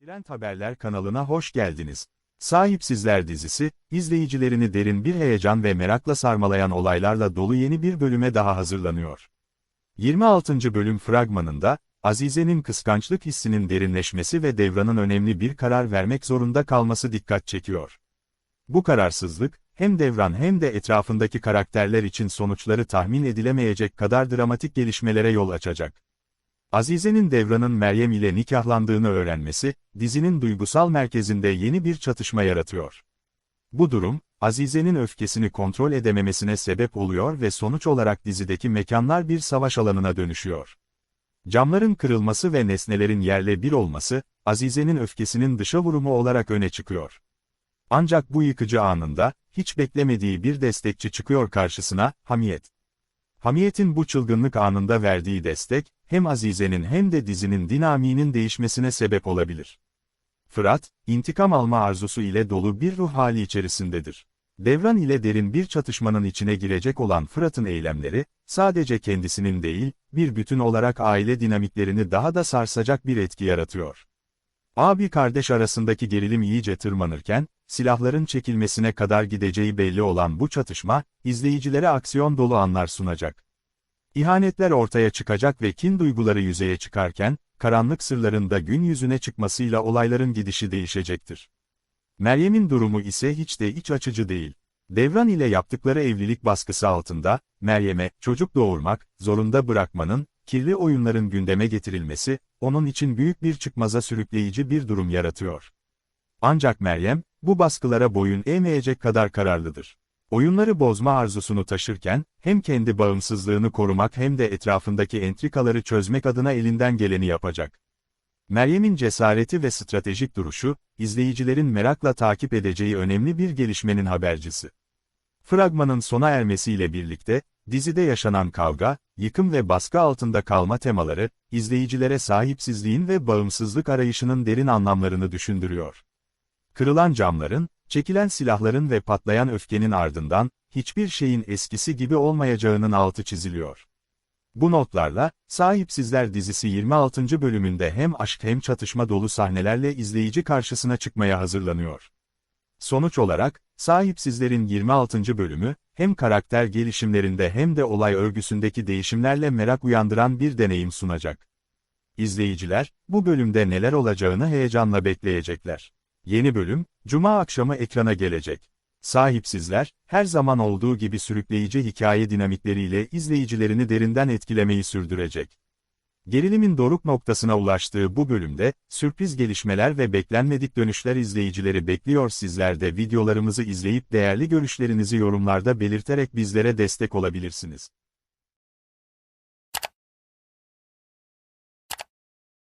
Trend Haberler kanalına hoş geldiniz. Sahipsizler dizisi, izleyicilerini derin bir heyecan ve merakla sarmalayan olaylarla dolu yeni bir bölüme daha hazırlanıyor. 26. bölüm fragmanında, Azize'nin kıskançlık hissinin derinleşmesi ve Devran'ın önemli bir karar vermek zorunda kalması dikkat çekiyor. Bu kararsızlık, hem Devran hem de etrafındaki karakterler için sonuçları tahmin edilemeyecek kadar dramatik gelişmelere yol açacak. Azize'nin Devran'ın Meryem ile nikahlandığını öğrenmesi, dizinin duygusal merkezinde yeni bir çatışma yaratıyor. Bu durum, Azize'nin öfkesini kontrol edememesine sebep oluyor ve sonuç olarak dizideki mekanlar bir savaş alanına dönüşüyor. Camların kırılması ve nesnelerin yerle bir olması, Azize'nin öfkesinin dışa vurumu olarak öne çıkıyor. Ancak bu yıkıcı anında, hiç beklemediği bir destekçi çıkıyor karşısına, Hamiyet. Hamiyet'in bu çılgınlık anında verdiği destek, hem Azize'nin hem de dizinin dinamiğinin değişmesine sebep olabilir. Fırat, intikam alma arzusu ile dolu bir ruh hali içerisindedir. Devran ile derin bir çatışmanın içine girecek olan Fırat'ın eylemleri, sadece kendisinin değil, bir bütün olarak aile dinamiklerini daha da sarsacak bir etki yaratıyor. Abi kardeş arasındaki gerilim iyice tırmanırken, silahların çekilmesine kadar gideceği belli olan bu çatışma, izleyicilere aksiyon dolu anlar sunacak. İhanetler ortaya çıkacak ve kin duyguları yüzeye çıkarken, karanlık sırların da gün yüzüne çıkmasıyla olayların gidişi değişecektir. Meryem'in durumu ise hiç de iç açıcı değil. Devran ile yaptıkları evlilik baskısı altında, Meryem'e çocuk doğurmak zorunda bırakmanın, kirli oyunların gündeme getirilmesi, onun için büyük bir çıkmaza sürükleyici bir durum yaratıyor. Ancak Meryem, bu baskılara boyun eğmeyecek kadar kararlıdır. Oyunları bozma arzusunu taşırken, hem kendi bağımsızlığını korumak hem de etrafındaki entrikaları çözmek adına elinden geleni yapacak. Meryem'in cesareti ve stratejik duruşu, izleyicilerin merakla takip edeceği önemli bir gelişmenin habercisi. Fragmanın sona ermesiyle birlikte, dizide yaşanan kavga, yıkım ve baskı altında kalma temaları, izleyicilere sahipsizliğin ve bağımsızlık arayışının derin anlamlarını düşündürüyor. Kırılan camların, çekilen silahların ve patlayan öfkenin ardından, hiçbir şeyin eskisi gibi olmayacağının altı çiziliyor. Bu notlarla, Sahipsizler dizisi 26. bölümünde hem aşk hem çatışma dolu sahnelerle izleyici karşısına çıkmaya hazırlanıyor. Sonuç olarak, Sahipsizlerin 26. bölümü, hem karakter gelişimlerinde hem de olay örgüsündeki değişimlerle merak uyandıran bir deneyim sunacak. İzleyiciler, bu bölümde neler olacağını heyecanla bekleyecekler. Yeni bölüm, Cuma akşamı ekrana gelecek. Sahipsizler, her zaman olduğu gibi sürükleyici hikaye dinamikleriyle izleyicilerini derinden etkilemeyi sürdürecek. Gerilimin doruk noktasına ulaştığı bu bölümde, sürpriz gelişmeler ve beklenmedik dönüşler izleyicileri bekliyor sizler de videolarımızı izleyip değerli görüşlerinizi yorumlarda belirterek bizlere destek olabilirsiniz.